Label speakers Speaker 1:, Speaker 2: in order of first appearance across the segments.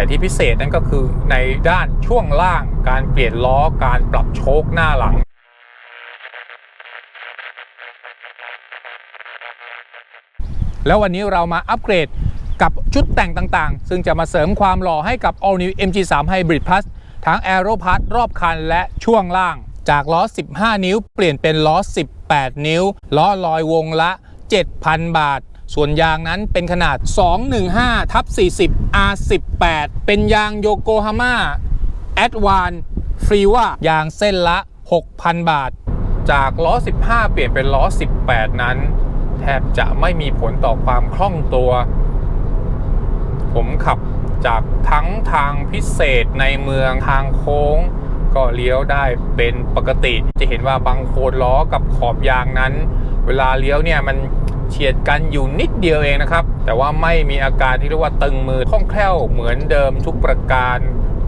Speaker 1: แต่ที่พิเศษนั่นก็คือในด้านช่วงล่างการเปลี่ยนล้อการปรับโชคหน้าหลัง แล้ววันนี้เรามาอัปเกรดกับชุดแต่งต่างๆ ซึ่งจะมาเสริมความหล่อให้กับ All New MG3 Hybrid Plus ทั้ง Aero Part รอบคันและช่วงล่าง จากล้อ 15 นิ้ว เปลี่ยนเป็นล้อ 18 นิ้ว ล้อลอยวงละ 7,000 บาท ส่วนยางนั้นเป็นขนาด 215ทับ40 R18 เป็นยางโยโกฮาม่าแอดวานฟรีว่ายางเส้นละ 6,000 บาท จากล้อ 15 เปลี่ยนเป็นล้อ 18 นั้น แทบจะไม่มีผลต่อความคล่องตัว ผมขับจากทั้งทางพิเศษในเมืองทางโค้ง ก็เลี้ยวได้เป็นปกติ จะเห็นว่าบางโคนล้อกับขอบยางนั้น เวลาเลี้ยวเนี่ยมัน เฉียดกันอยู่นิดเดียวเองนะครับ แต่ว่าไม่มีอาการที่เรียกว่าตึงมือคล่องแคล่วเหมือนเดิมทุกประการ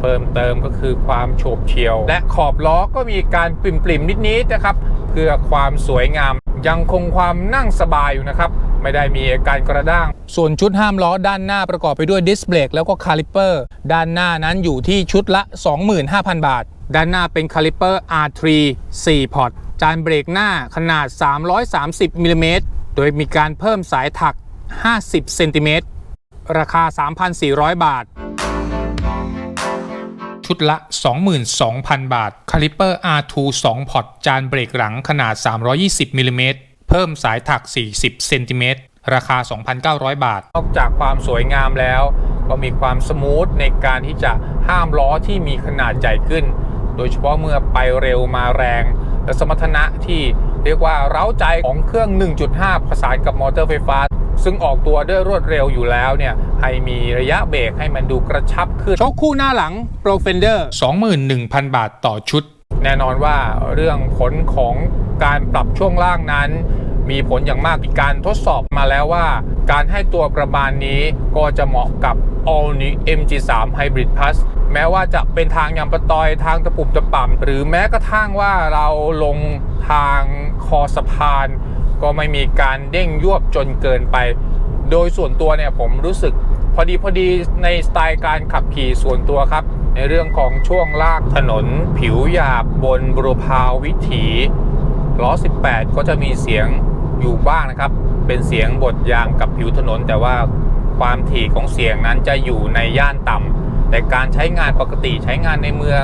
Speaker 1: เพิ่มเติมก็คือความโฉบเฉี่ยว และขอบล้อก็มีการปริมๆนิดๆนะครับ เพื่อความสวยงาม ยังคงความนั่งสบายอยู่นะครับ ไม่ได้มีอาการกระด้าง ส่วนชุดห้ามล้อด้านหน้าประกอบไปด้วยดิสเบรกแล้วก็คาลิปเปอร์ ด้านหน้านั้นอยู่ที่ชุดละ 25,000 บาท ด้านหน้าเป็นคาลิปเปอร์ R3 4พอร์ตจานเบรกหน้าขนาด 330มิลลิเมตร โดยมีการเพิ่มสายถัก 50 เซนติเมตร ราคา 3,400 บาท ชุดละ 22,000 บาท คาลิปเปอร์ R2 2 พอร์ต จานเบรกหลังขนาด 320มิลลิเมตร เพิ่มสายถัก 40 เซนติเมตร ราคา 2,900 บาท นอกจากความสวยงามแล้ว ก็มีความสมูทในการที่จะห้ามล้อที่มีขนาดใหญ่ขึ้น โดยเฉพาะเมื่อไปเร็วมาแรง และสมรรถนะที่ เรียกว่าเร้าใจของเครื่อง 1.5ผสานกับมอเตอร์ไฟฟ้า ซึ่งออกตัวด้วยรวดเร็วอยู่แล้วเนี่ย ให้มีระยะเบรกให้มันดูกระชับขึ้นโชคคู่หน้าหลัง Pro Fender 21,000 บาทต่อชุด แน่นอนว่าเรื่องผลของการปรับช่วงล่างนั้น มีผลอย่างมากมีการทดสอบมาแล้วว่า การให้ตัวประมาณนี้ก็จะเหมาะกับ All New MG3 Hybrid Plus แม้ว่าจะเป็นทางยางประตอยทางตะปุ่มตะป่ำหรือแม้กระทั่งว่าเราลงทางคอสะพาน ก็ไม่มีการเด้งยวบจนเกินไป โดยส่วนตัวเนี่ยผมรู้สึกพอดีพอดีในสไตล์การขับขี่ส่วนตัวครับ ในเรื่องของช่วงลากถนน ผิวหยาบบนบุรพาวิถีล้อ 18 ก็จะมีเสียงอยู่บ้างนะครับ เป็นเสียงบดยางกับผิวถนน แต่ว่าความถี่ของเสียงนั้นจะอยู่ในย่านต่ำแต่การใช้งานปกติใช้งานในเมือง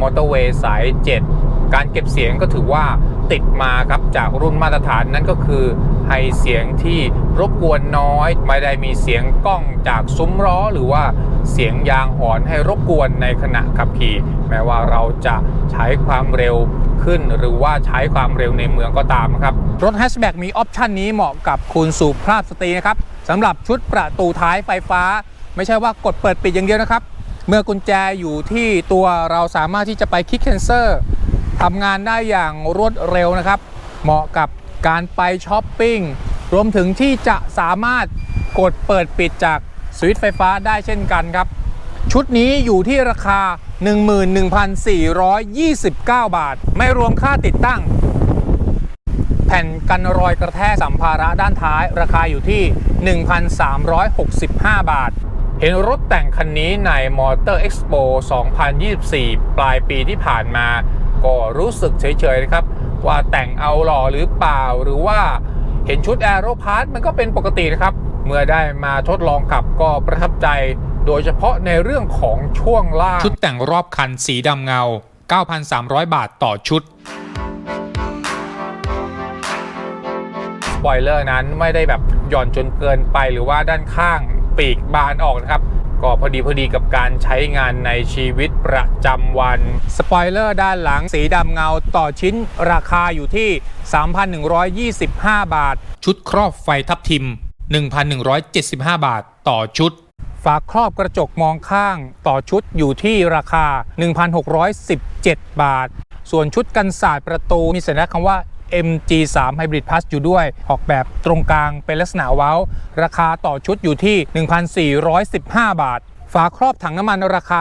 Speaker 1: มอเตอร์เวย์สาย 7 การเก็บเสียงก็ถือว่าติดมาครับจากรุ่นมาตรฐานนั่นก็คือให้เสียงที่รบกวนน้อย ไม่ได้มีเสียงกล้องจากซุ้มล้อหรือว่าเสียงยางหอนให้รบกวนในขณะขับขี่ แม้ว่าเราจะใช้ความเร็ว ขึ้น หรือว่าใช้ความเร็วในเมืองก็ตามนะครับ รถแฮชแบ็กมีออปชันนี้เหมาะกับคุณสุภาพสตรีนะครับสำหรับชุดประตูท้ายไฟฟ้า ไม่ใช่ว่ากดเปิดปิดอย่างเดียวนะครับ เมื่อกุญแจอยู่ที่ตัวเราสามารถที่จะไปคลิกแคนเซอร์ทำงานได้อย่างรวดเร็วนะครับ เหมาะกับการไปช้อปปิ้งรวมถึงที่จะสามารถกดเปิดปิดจากสวิตช์ไฟฟ้าได้เช่นกันครับ ชุดนี้อยู่ที่ราคา 11,429 บาท ไม่รวมค่าติดตั้ง แผ่นกันรอยกระแทกสัมภาระด้านท้าย ราคาอยู่ที่ 1,365 บาท เห็นรถแต่งคันนี้ใน Motor Expo 2024 ปลายปีที่ผ่านมา ก็รู้สึกเฉยๆนะครับ ว่าแต่งเอาหล่อหรือเปล่าหรือว่าเห็นชุด Aero Part มันก็เป็นปกตินะครับ เมื่อได้มาทดลองขับก็ประทับใจ โดยเฉพาะในเรื่องของช่วงล่าง ชุดแต่งรอบคันสีดำเงา 9,300 บาทต่อชุดสปอยเลอร์นั้นไม่ได้แบบหย่อนจนเกินไปหรือว่าด้านข้างปีกบานออกนะครับ ก็พอดีพอดีกับการใช้งานในชีวิตประจำวัน สปอยเลอร์ด้านหลังสีดำเงาต่อชิ้นราคาอยู่ที่ 3,125 บาท ชุดครอบไฟทับทิม 1,175 บาทต่อชุด ฝาครอบกระจกมองข้างต่อชุดอยู่ที่ราคา 1,617 บาท ส่วนชุดกันศาสตร์ประตูมีสัญลักษณ์คำว่า MG3 Hybrid Plus อยู่ด้วย ออกแบบตรงกลางเป็นลักษณะเว้า ราคาต่อชุดอยู่ที่ 1,415 บาท ฝาครอบถังน้ำมันราคา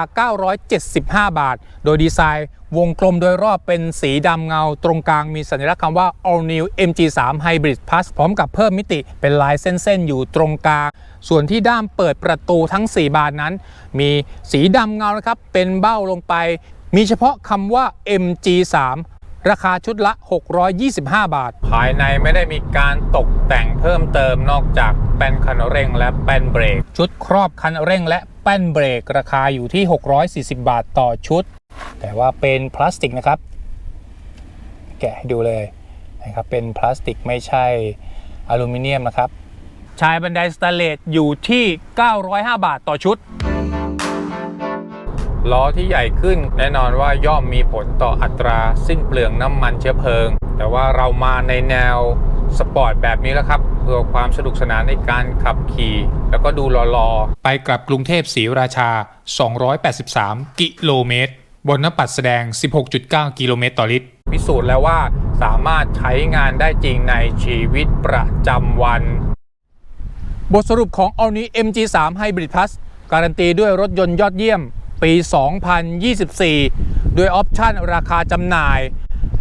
Speaker 1: 975 บาท โดยดีไซน์วงกลมโดยรอบเป็นสีดำเงา ตรงกลางมีสัญลักษณ์คำว่า All New MG3 Hybrid Plus พร้อมกับเพิ่มมิติเป็นลายเส้น ๆ อยู่ตรงกลาง ส่วนที่ด้ามเปิดประตูทั้ง 4 บานนั้น มีสีดำเงานะครับ เป็นเบ้าลงไป มีเฉพาะคำว่า MG3 ราคาชุดละ 625 บาท ภายในไม่ได้มีการตกแต่งเพิ่มเติมนอกจากแป้นคันเร่งและแป้นเบรก ชุดครอบคันเร่งและแป้นเบรก ราคาอยู่ที่ 640 บาทต่อชุด แต่ว่าเป็นพลาสติกนะครับ แกะให้ดูเลยนะครับเป็นพลาสติกไม่ใช่อลูมิเนียมนะครับชายบันไดสแตนเลสอยู่ที่ 905 บาทต่อชุด ล้อที่ใหญ่ขึ้นแน่นอนว่าย่อมมีผลต่ออัตราสิ้นเปลืองน้ำมันเชื้อเพลิง แต่ว่าเรามาในแนวสปอร์ตแบบนี้แล้วครับ เพื่อความสนุกสนานในการขับขี่ แล้วก็ดูหล่อๆ ไปกลับกรุงเทพศรีราชา 283 กิโลเมตร บนน้ำปัดแสดง 16.9 กิโลเมตรต่อลิตร พิสูจน์แล้วว่าสามารถใช้งานได้จริงในชีวิตประจำวัน บทสรุปของ All New MG3 Hybrid Plus การันตีด้วยรถยนต์ยอดเยี่ยม ปี 2024ด้วยออปชั่นราคาจำหน่าย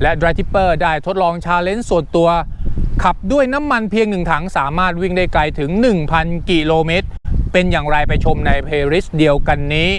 Speaker 1: และ d r i v e Tipper ได้ทดลองชาเลนจ์ส่วนตัว ขับด้วยน้ำมันเพียงหนึ่งถังสามารถวิ่งได้ไกลถึง 1,000 กิโลเมตร เป็นอย่างไรไปชมในเพลย์ลิสต์เดียวกันนี้